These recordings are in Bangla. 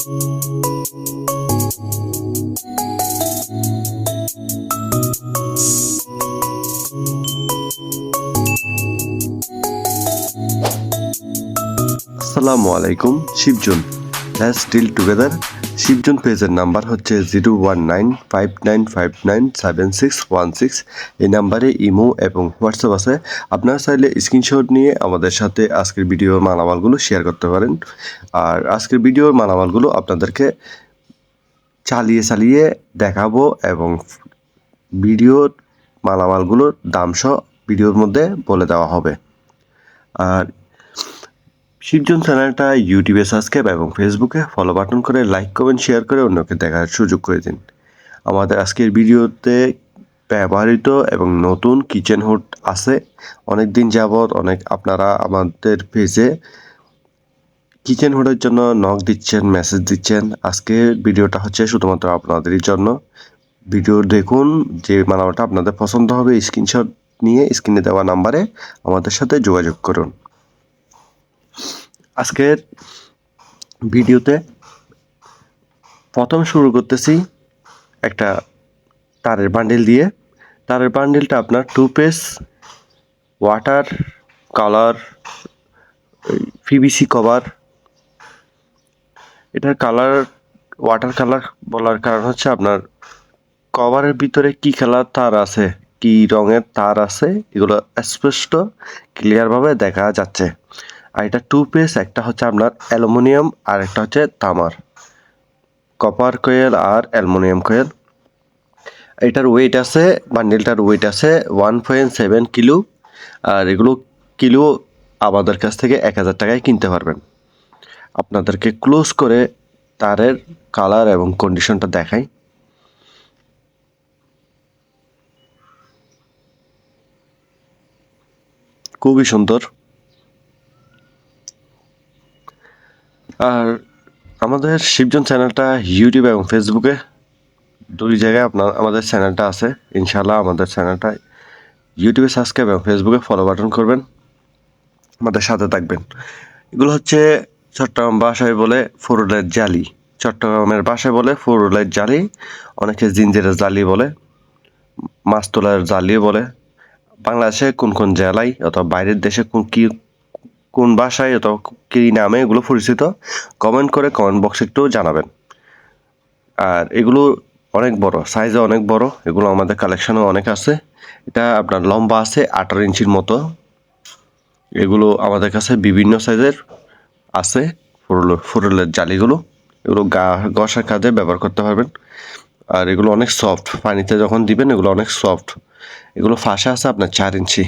আসসালামু আলাইকুম Shibjun. Let's still together Shibjun পেজের নাম্বার হচ্ছে zero one nine five nine five nine seven six one six. এই নাম্বারে ইমো এবং হোয়াটসঅ্যাপ আছে। আপনারা চাইলে স্ক্রিনশট নিয়ে আমাদের সাথে আজকের ভিডিওর মালামালগুলো শেয়ার করতে পারেন। আর আজকের ভিডিওর মালামালগুলো আপনাদেরকে চালিয়ে চালিয়ে দেখাবো এবং ভিডিওর মালামালগুলোর দাম সহ ভিডিওর মধ্যে বলে দেওয়া হবে। আর শিবজন চ্যানেলটা ইউটিউবে সাবস্ক্রাইব এবং ফেসবুকে ফলো বাটন করে লাইক কমেন্ট শেয়ার করে অন্যকে দেখার সুযোগ করে দিন। আমাদের আজকের ভিডিওতে ব্যবহৃত এবং নতুন কিচেন হুড আছে। অনেক দিন যাবৎ অনেক আপনারা আমাদের পেজে কিচেন হুডের জন্য নক দিচ্ছেন মেসেজ দিচ্ছেন। আজকের ভিডিওটা হচ্ছে শুধুমাত্র আপনাদেরই জন্য। ভিডিও দেখুন, যে মালামালটা আপনাদের পছন্দ হবে স্ক্রিনশট নিয়ে স্ক্রিনে দেওয়া নাম্বারে আমাদের সাথে যোগাযোগ করুন। আজকের ভিডিওতে প্রথম শুরু করতেছি একটা তারের বান্ডেল দিয়ে। তারের বান্ডেলটা আপনার two pace water colour PVC cover এটার কালার ওয়াটার কালার বলার কারণ হচ্ছে আপনার কভারের ভিতরে কি কালার তার আছে, কি রঙের তার আছে, এগুলো স্পষ্ট ক্লিয়ারভাবে দেখা যাচ্ছে। আর এটা টু পিস একটা হচ্ছে আপনার অ্যালুমিনিয়াম আর একটা হচ্ছে তামার। কপার কয়েল আর অ্যালুমিনিয়াম কয়েল এটার ওয়েট আছে বান্ডেলটার ওয়েট আছে ওয়ান পয়েন্ট সেভেন কিলো। আর এগুলো কিলো আমাদের কাছ থেকে এক হাজার টাকায় কিনতে পারবেন। আপনাদেরকে ক্লোজ করে তারের কালার এবং কন্ডিশনটা দেখাই। খুবই সুন্দর। আর আমাদের শিবজন চ্যানেলটা ইউটিউব এবং ফেসবুকে দুই জায়গায় আপনার, আমাদের চ্যানেলটা আছে। ইনশাল্লাহ আমাদের চ্যানেলটা ইউটিউবে সাবস্ক্রাইব এবং ফেসবুকে ফলো বাটন করবেন। আমাদের সাথে থাকবেন। এগুলো হচ্ছে চট্টগ্রাম বাসায় বলে ফুরুলের জালি। চট্টগ্রামের বাসায় বলে ফুরুলের জালি, অনেকে জিঞ্জিরের জালি বলে, মাছ তোলার জালি বলে। বাংলাদেশে কোন কোন জেলায় অথবা বাইরের দেশে কোন কী কোন ভাষায় অথবা কী নামে এগুলো পরিচিত কমেন্ট করে কমেন্ট বক্সে একটু জানাবেন। আর এগুলো অনেক বড় সাইজে অনেক বড়, এগুলো আমাদের কালেকশানও অনেক আছে। এটা আপনার লম্বা আছে, আঠারো ইঞ্চির মতো। এগুলো আমাদের কাছে বিভিন্ন সাইজের আছে, ফুরুল, ফুরুলের জালিগুলো। এগুলো গা, ঘষার কাজে ব্যবহার করতে পারবেন। আর এগুলো অনেক সফট পানিতে যখন দিবেন এগুলো অনেক সফট এগুলো ফাঁসা আছে আপনার চার ইঞ্চি।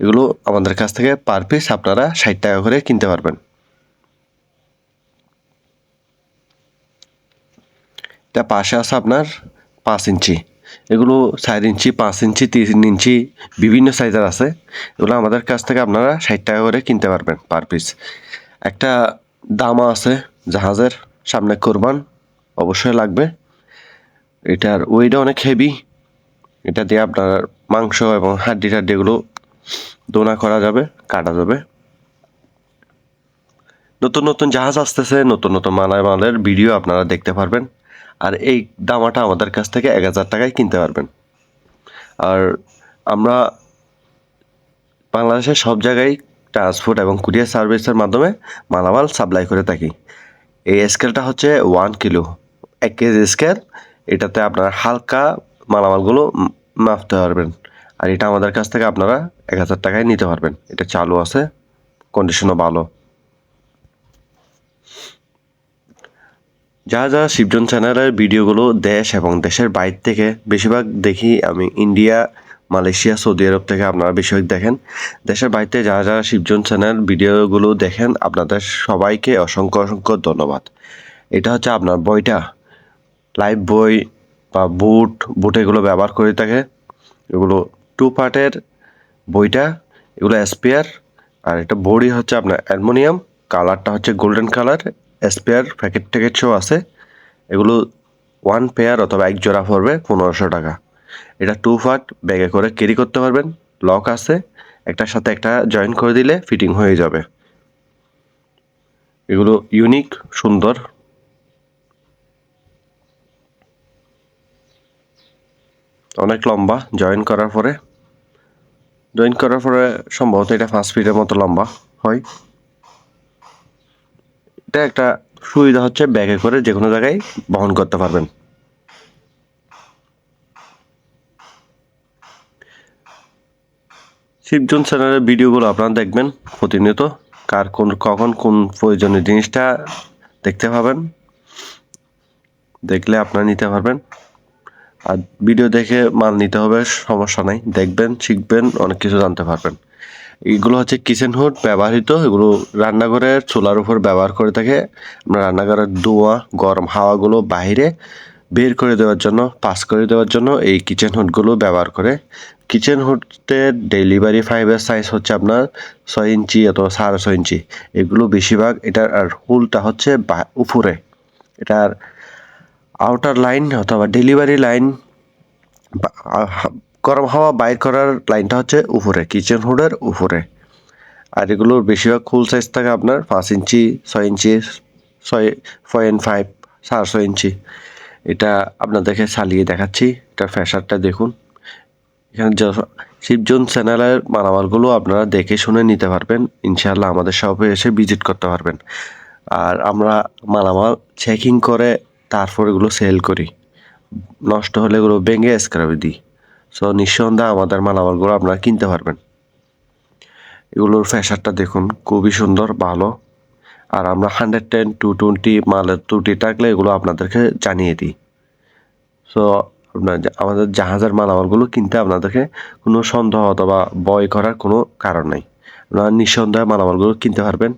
এগুলো আমাদের কাছ থেকে পার পিস আপনারা ষাট টাকা করে কিনতে পারবেন। এটা পাশে আছে আপনার পাঁচ ইঞ্চি। এগুলো চার ইঞ্চি, পাঁচ ইঞ্চি, তিন ইঞ্চি, বিভিন্ন সাইজের আছে। এগুলো আমাদের কাছ থেকে আপনারা ষাট টাকা করে কিনতে পারবেন পার পিস একটা দামা আছে জাহাজের, সামনে কোরবান অবশ্যই লাগবে। এটার ওয়েটও অনেক হেভি এটা দিয়ে আপনার মাংস এবং হাড্ডি টাড্ডি এগুলো দোনা করা যাবে, কাটা যাবে। নতুন নতুন জাহাজ আসতেছে, নতুন নতুন মালায় মালের ভিডিও আপনারা দেখতে পারবেন। আর এই দামাটা আমাদের কাছ থেকে এক হাজার টাকায় কিনতে পারবেন। আর আমরা বাংলাদেশের সব জায়গায় ট্রান্সপোর্ট এবং কুরিয়ার সার্ভিসের মাধ্যমে মালামাল সাপ্লাই করে থাকি। এই স্কেলটা হচ্ছে ওয়ান কিলো। এক কেজি স্কেল, এটাতে আপনার হালকা মালামালগুলো মাপতে পারবেন। আর এটা আমাদের কাছ থেকে আপনারা এক হাজার টাকায় নিতে পারবেন। এটা চালু আছে কন্ডিশনও ভালো। যা যা শিবজন চ্যানেলের ভিডিওগুলো দেশ এবং দেশের বাইরে থেকে বেশিরভাগ দেখি আমি, ইন্ডিয়া, মালয়েশিয়া, সৌদি আরব থেকে আপনারা বেশিরভাগ দেখেন। দেশের বাইরে যারা যারা শিবজন চ্যানেল ভিডিওগুলো দেখেন, আপনাদের সবাইকে অসংখ্য অসংখ্য ধন্যবাদ। এটা হচ্ছে আপনার বইটা। লাইভ বই বা বুট বুট এগুলো ব্যবহার করে থাকে। এগুলো টু পার্টের বইটা, এগুলো স্পেয়ার আর এটা বড়ি হচ্ছে আপনার অ্যালমোনিয়াম কালারটা হচ্ছে গোল্ডেন কালার স্পেয়ার প্যাকেট ট্যাকেট শো আছে। এগুলো ওয়ান পেয়ার অথবা এক জোড়া পড়বে পনেরোশো টাকা। এটা টু পার্ট ব্যাগে করে ক্যারি করতে পারবেন লক আছে, একটার সাথে একটা জয়েন করে দিলে ফিটিং হয়ে যাবে। এগুলো ইউনিক সুন্দর অনেক লম্বা জয়েন করার পরে জয়েন করার পরে সম্ভবত এটা পাঁচ ফিটের মতো লম্বা হয়। এটা একটা সুবিধা হচ্ছে ব্যাগে করে যে কোনো জায়গায় বহন করতে পারবেন। শিবজন চ্যানেলের ভিডিওগুলো আপনারা দেখবেন প্রতিনিয়ত, কার কোন, কখন কোন প্রয়োজনীয় জিনিসটা দেখতে পাবেন, দেখলে আপনারা নিতে পারবেন। আর ভিডিও দেখে মাল নিতে হবে, সমস্যা নাই। দেখবেন, শিখবেন, অনেক কিছু জানতে পারবেন। এগুলো হচ্ছে কিচেন হুড ব্যবহৃত, এগুলো রান্নাঘরের চুলার উপর ব্যবহার করে থাকে। আমরা রান্নাঘরের ধোঁয়া, গরম হাওয়াগুলো বাইরে বের করে দেওয়ার জন্য পাস করে দেওয়ার জন্য এই কিচেন হুডগুলো ব্যবহার করে। কিচেন হুডের ডেলিভারি ফাইভের সাইজ হচ্ছে আপনার ছয় ইঞ্চি অথবা সাড়ে ছয় ইঞ্চি। এগুলো বেশিরভাগ, এটার আর হুলটা হচ্ছে উপরে। এটার আউটার লাইন অথবা ডেলিভারি লাইন গরম হাওয়া বাইর করার লাইনটা হচ্ছে উপরে কিচেন হুডের উপরে। আর এগুলোর বেশিরভাগ ফুল সাইজ থাকে আপনার পাঁচ ইঞ্চি, ছয় ইঞ্চি, ছয় পয়েন্ট ফাইভ সাড়ে ছয় ইঞ্চি। এটা আপনাদেরকে চালিয়ে দেখাচ্ছি এটার ফ্যাশারটা দেখুন। এখানে শিবজন চ্যানেলের মালামালগুলো আপনারা দেখে শুনে নিতে পারবেন। ইনশাআল্লাহ আমাদের শপে এসে ভিজিট করতে পারবেন। আর আমরা মালামাল চেকিং করে তারপর এগুলো সেল করি। নষ্ট হলে এগুলো ভেঙে স্ক্রাবে দিই। সো নিঃসন্দেহে আমাদের মালামালগুলো আপনারা কিনতে পারবেন। এগুলোর ফ্যাশারটা দেখুন, খুবই সুন্দর, ভালো। আর আমরা হান্ড্রেড টেন টু টোয়েন্টি মালের ত্রুটি থাকলে এগুলো আপনাদেরকে জানিয়ে দিই। সো আপনার আমাদের জাহাজের মালামালগুলো কিনতে আপনাদেরকে কোনো সন্দেহ অথবা ভয় করার কোনো কারণ নেই। আপনারা নিঃসন্দেহে মালামালগুলো কিনতে পারবেন।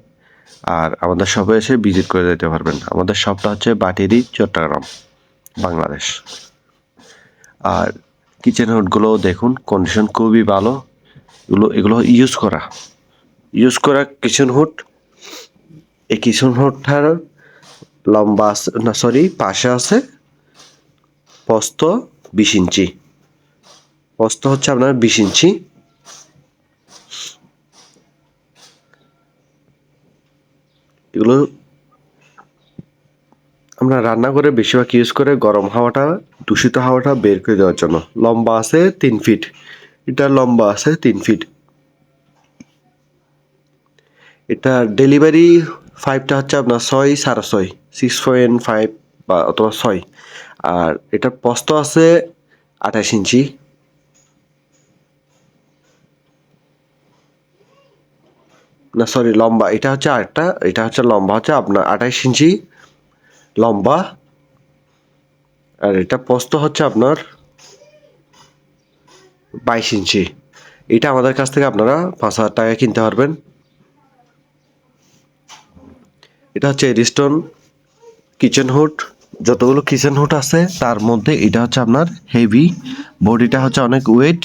আর আমাদের শপে এসে ভিজিট করে যেতে পারবেন। আমাদের শপটা হচ্ছে বাটেরি চট্টগ্রাম, বাংলাদেশ। আর কিচেন হুডগুলো দেখুন কন্ডিশন খুবই ভালো। এগুলো এগুলো ইউজ করা। ইউজ করা কিচেন হুড এই কিচেন হুডটার লম্বা না সরি পাশে আছে পস্ত বিশ ইঞ্চি। পস্ত হচ্ছে আপনার বিশ ইঞ্চি। এগুলো আমরা রান্না করে বেশিরভাগ ইউজ করে গরম হাওয়াটা, দূষিত হাওয়াটা বের করে দেওয়ার জন্য। লম্বা আছে তিন ফিট এটা লম্বা আছে তিন ফিট এটা ডেলিভারি ফাইভটা হচ্ছে আপনার ছয় সাড়ে ছয়। সিক্স পয়েন্ট ফাইভ বা অথবা ছয়। আর এটার পস্ত আছে আঠাশ ইঞ্চি। না সরি লম্বা। এটা হচ্ছে আরেকটা, এটা হচ্ছে লম্বা, হচ্ছে আপনার আঠাশ ইঞ্চি লম্বা। আর এটা পোস্ত হচ্ছে আপনার বাইশ ইঞ্চি। এটা আমাদের কাছ থেকে আপনারা পাঁচ হাজার টাকায় কিনতে পারবেন। এটা হচ্ছে এরিস্টন কিচেন হুড। যতগুলো কিচেন হুড আছে, তার মধ্যে এটা হচ্ছে আপনার হেভি। বডিটা হচ্ছে অনেক ওয়েট।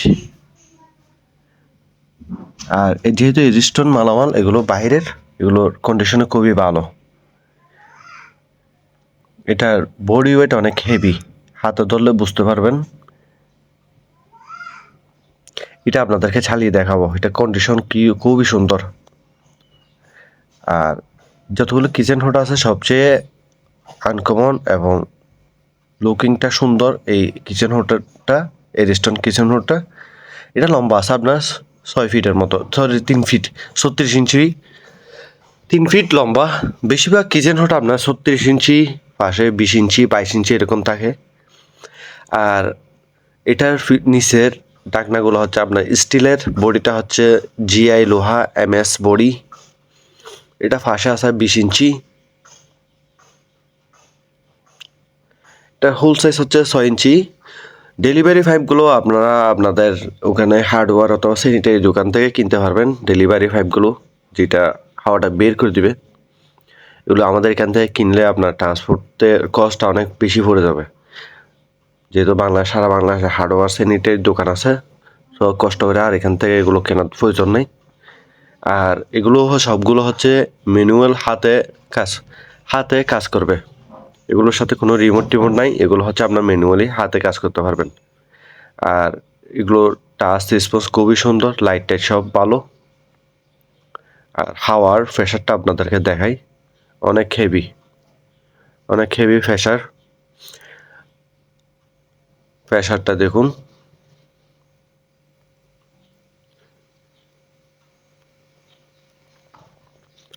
আর যেহেতু এরিস্টন মালামাল, এগুলো বাইরের এগুলোর কন্ডিশনে খুবই ভালো। এটার বডি ওয়েট অনেক হেভি হাতে ধরলে বুঝতে পারবেন। এটা আপনাদেরকে ছালিয়ে দেখাবো। এটা কন্ডিশন কি, খুবই সুন্দর। আর যতগুলো কিচেন হুড আছে, সবচেয়ে আনকমন এবং লুকিংটা সুন্দর এই কিচেন হুডটা এরিস্টন কিচেন হুডটা এটা লম্বা আছে আপনার ছয় ফিটের মতো সরি তিন ফিট, ছত্রিশ ইঞ্চি। তিন ফিট লম্বা, বেশিরভাগ কিচেন হুড আপনার ছত্রিশ ইঞ্চি, পাশে বিশ ইঞ্চি, বাইশ ইঞ্চি এরকম থাকে। আর এটার নিচের ডাকনাগুলো হচ্ছে আপনার স্টিলের, বডিটা হচ্ছে জিআই লোহা এম এস বডি। এটা ফাঁসে আসা বিশ ইঞ্চি। এটা হোল সাইজ হচ্ছে ছয় ইঞ্চি। ডেলিভারি পাইপগুলো আপনারা আপনাদের ওখানে হার্ডওয়্যার অথবা স্যানিটারি দোকান থেকে কিনতে পারবেন। ডেলিভারি পাইপগুলো যেটা হাওয়াটা বের করে দিবে। এগুলো আমাদের এখান থেকে কিনলে আপনার ট্রান্সপোর্টের কস্টটা অনেক বেশি পড়ে যাবে। যেহেতু বাংলা, সারা বাংলাদেশে হার্ডওয়্যার স্যানিটারি দোকান আছে, তো কষ্ট করে আর এখান থেকে এগুলো কেনার প্রয়োজন নেই। আর এগুলো সবগুলো হচ্ছে ম্যানুয়াল হাতে কাজ হাতে কাজ করবে। এগুলোর সাথে কোনো রিমোট টিমোট নাই, এগুলো হচ্ছে আপনার ম্যানুয়ালি হাতে কাজ করতে পারবেন। আর এগুলোর টাচ রেসপন্স খুবই সুন্দর লাইট টাইট সব ভালো। আর হাওয়ার ফ্রেশারটা আপনাদেরকে দেখাই, অনেক হেভি অনেক হেভি ফ্রেশার প্রেশারটা দেখুন।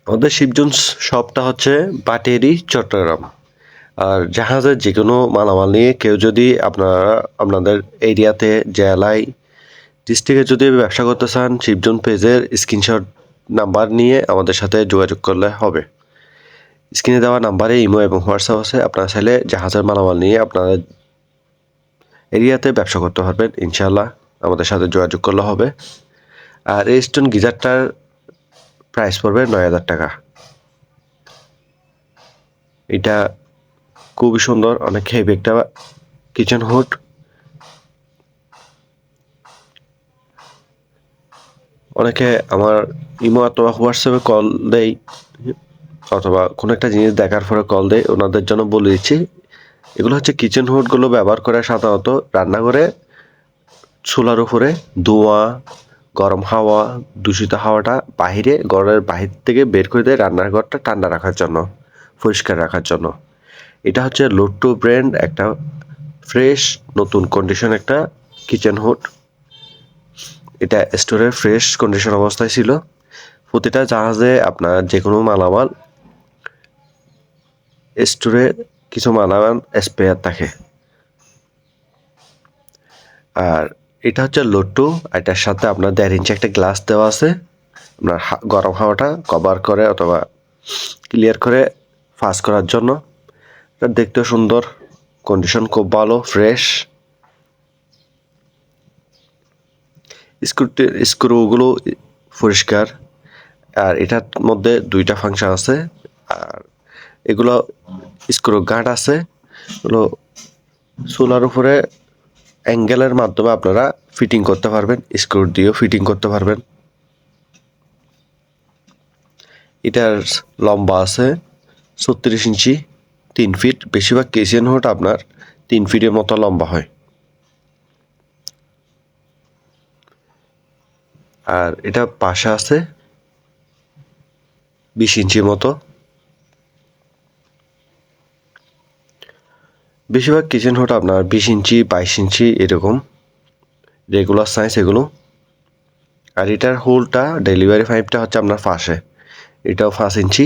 আমাদের শিবজন শপটা হচ্ছে বাটেরি, চট্টগ্রাম। আর জাহাজের যে কোনো মালামাল নিয়ে কেউ যদি আপনারা আপনাদের এরিয়াতে, জেলায় ডিস্ট্রিক্টে যদি ব্যবসা করতে চান, শিবজন পেজের স্ক্রিনশট নাম্বার নিয়ে আমাদের সাথে যোগাযোগ করলে হবে। স্ক্রিনে দেওয়া নাম্বারে ইমো এবং হোয়াটসঅ্যাপ আছে। আপনারা চাইলে জাহাজের মালামাল নিয়ে আপনাদের এরিয়াতে ব্যবসা করতে পারবেন। ইনশাল্লাহ আমাদের সাথে যোগাযোগ করলে হবে। আর এই স্টোন গিজারটার প্রাইস পড়বে নয় হাজার টাকা। এটা খুবই সুন্দর, অনেক হেভি একটা কিচেন হুড অনেকে আমার ইমো অথবা হোয়াটসঅ্যাপে কল দেয়, অথবা কোনো একটা জিনিস দেখার পরে কল দেয়, ওনাদের জন্য বলে দিচ্ছি। এগুলো হচ্ছে কিচেন হুডগুলো ব্যবহার করে সাধারণত রান্নাঘরে চুলার উপরে ধোঁয়া, গরম হাওয়া, দূষিত হাওয়াটা বাহিরে, ঘরের বাহির থেকে বের করে দেয় রান্নাঘরটা ঠান্ডা রাখার জন্য, পরিষ্কার রাখার জন্য। এটা হচ্ছে লোট্টো ব্র্যান্ড, একটা ফ্রেশ, নতুন কন্ডিশন একটা কিচেন হুড এটা স্টোরের ফ্রেশ কন্ডিশন অবস্থায় ছিল। প্রতিটা জাহাজে আপনার যে কোনো মালামাল, স্টোরে কিছু মালামাল স্পেয়ার থাকে। আর এটা হচ্ছে লোট্টু এটার সাথে আপনার দেড় ইঞ্চি একটা গ্লাস দেওয়া আছে। আপনার গরম হাওয়াটা কভার করে অথবা ক্লিয়ার করে ফাস করার জন্য। দেখতে সুন্দর কন্ডিশন খুব ভালো ফ্রেশ স্ক্রু স্ক্রুগুলো পরিষ্কার। আর এটার মধ্যে দুইটা ফাংশন আছে। আর এগুলো স্ক্রু গার্ড আছে। এগুলো সোলার উপরে অ্যাঙ্গেলের মাধ্যমে আপনারা ফিটিং করতে পারবেন। স্ক্রু দিয়েও ফিটিং করতে পারবেন। এটার লম্বা আছে, ছত্রিশ ইঞ্চি। তিন ফিট বেশিরভাগ কেসিয়ান হোট আপনার তিন ফিটের মতো লম্বা হয়। আর এটা পাশে আছে বিশ ইঞ্চির মতো। বেশিরভাগ কিচেন হোট আপনার বিশ ইঞ্চি, বাইশ ইঞ্চি এরকম। রেগুলার সাইজ এগুলো। আর এটার হোলটা ডেলিভারি পাইপটা হচ্ছে আপনার পাশে। এটাও পাঁচ ইঞ্চি।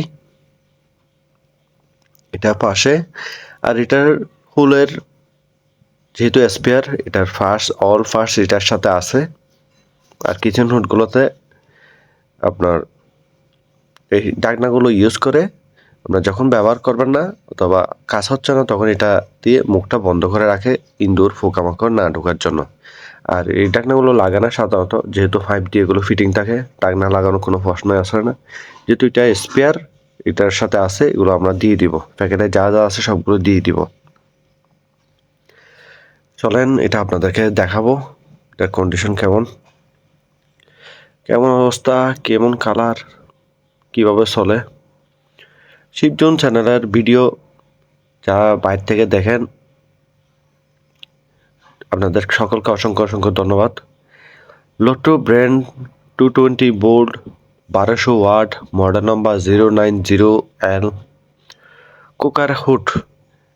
এটা পাশে। আর এটার হোলের যেহেতু স্পেয়ার এটার ফার্স্ট অল ফার্স্ট এটার সাথে আছে। আর কিচেন হুডগুলোতে আপনার এই ডাকনাগুলো ইউজ করে আপনার যখন ব্যবহার করবেন না অথবা কাজ হচ্ছে না, তখন এটা দিয়ে মুখটা বন্ধ করে রাখে ইন্দুর পোকামাকড় না ঢোকার জন্য। আর এই ডাকনাগুলো লাগানো সাধারণত, যেহেতু ফাইভ ডি এগুলো ফিটিং থাকে, ডাকনা লাগানোর কোনো প্রশ্নই আসে না। যেহেতু এটা স্পেয়ার এটার সাথে আছে, এগুলো আমরা দিয়ে দিব। প্যাকেটে যা যা আছে সবগুলো দিয়ে দিব। চলেন, এটা আপনাদেরকে দেখাবো এটার কন্ডিশন কেমন। কেমন অবস্থা, কেমন কালার কীভাবে চলে। শিবজন চ্যানেলের ভিডিও যারা বাইরে থেকে দেখেন, আপনাদের সকলকে অসংখ্য অসংখ্য ধন্যবাদ। Lotto brand two twenty bold বারোশো watt model number zero nine zero L cooker hood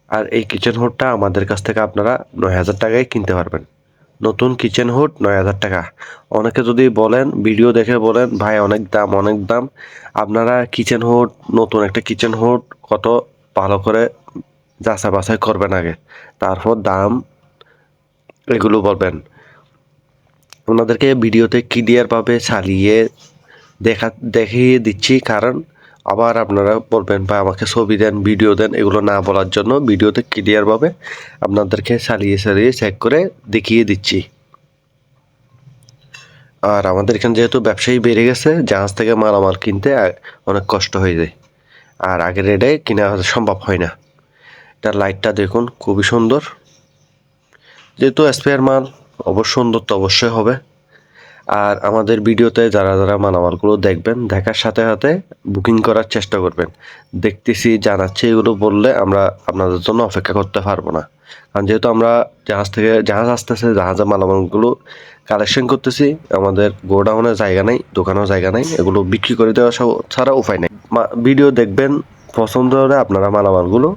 আর এই কিচেন হুডটা আমাদের কাছ থেকে আপনারা নয় হাজার টাকায় কিনতে পারবেন। নতুন কিচেন হুড নয় হাজার টাকা। অনেকে যদি বলেন ভিডিও দেখে বলেন, ভাই, অনেক দাম অনেক দাম। আপনারা কিচেন হুড নতুন একটা কিচেন হুড কত ভালো করে যাচাই বাছাই করবেন আগে। তারপর দাম এগুলো বলবেন। ওনাদেরকে ভিডিওতে ক্লিয়ারভাবে চালিয়ে দেখা, দেখিয়ে দিচ্ছি। কারণ আবার আপনারা বলবেন বা আমাকে ছবি দেন, ভিডিও দেন, এগুলো না বলার জন্য ভিডিওতে ক্লিয়ারভাবে আপনাদেরকে চালিয়ে চালিয়ে চেক করে দেখিয়ে দিচ্ছি। আর আমাদের এখানে যেহেতু ব্যবসায়ী বেড়ে গেছে, জাহাজ থেকে মালামাল কিনতে অনেক কষ্ট হয়ে যায়। আর আগের রেটে কিনা সম্ভব হয় না। এটার লাইটটা দেখুন, খুবই সুন্দর। যেহেতু স্পেয়ার মাল, অবশ্য সুন্দর তো অবশ্যই হবে। আর আমাদের ভিডিওতে যারা যারা মালামালগুলো দেখবেন, দেখার সাথে সাথে বুকিং করার চেষ্টা করবেন। দেখতেছি, জানাচ্ছি এগুলো বললে আমরা আপনাদের জন্য অপেক্ষা করতে পারব না। কারণ যেহেতু আমরা জাহাজ থেকে, জাহাজ আসতেছে, জাহাজের মালামালগুলো কালেকশন করতেছি, আমাদের গোডাউনের জায়গা নেই, দোকানেও জায়গা নেই, এগুলো বিক্রি করে দেওয়া ছাড়া উপায় নেই। ভিডিও দেখবেন, পছন্দ হলে আপনারা মালামালগুলো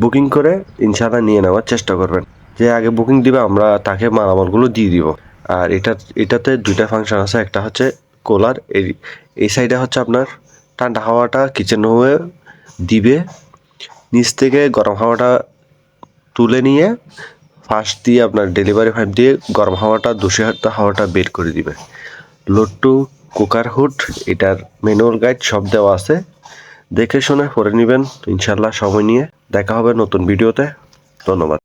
বুকিং করে ইনশাল্লাহ নিয়ে নেওয়ার চেষ্টা করবেন। যে আগে বুকিং দিবে, আমরা তাকে মালামালগুলো দিয়ে দিব। আর এটা, এটাতে দুইটা ফাংশন আছে, একটা হচ্ছে কোলার, এই এই সাইডে হচ্ছে আপনার ঠান্ডা হাওয়াটা কিচেন হয়ে দিবে, নিচ থেকে গরম হাওয়াটা তুলে নিয়ে ফার্স্ট দিয়ে আপনার ডেলিভারি পাইপ দিয়ে গরম হাওয়াটা, দূষিত হাওয়াটা বের করে দিবে। লোড টু কুকার হুড, এটার ম্যানুয়াল গাইড সব দেওয়া আছে। দেখে শুনে পরে নেবেন ইনশাল্লাহ সময় নিয়ে। দেখা হবে নতুন ভিডিওতে ধন্যবাদ।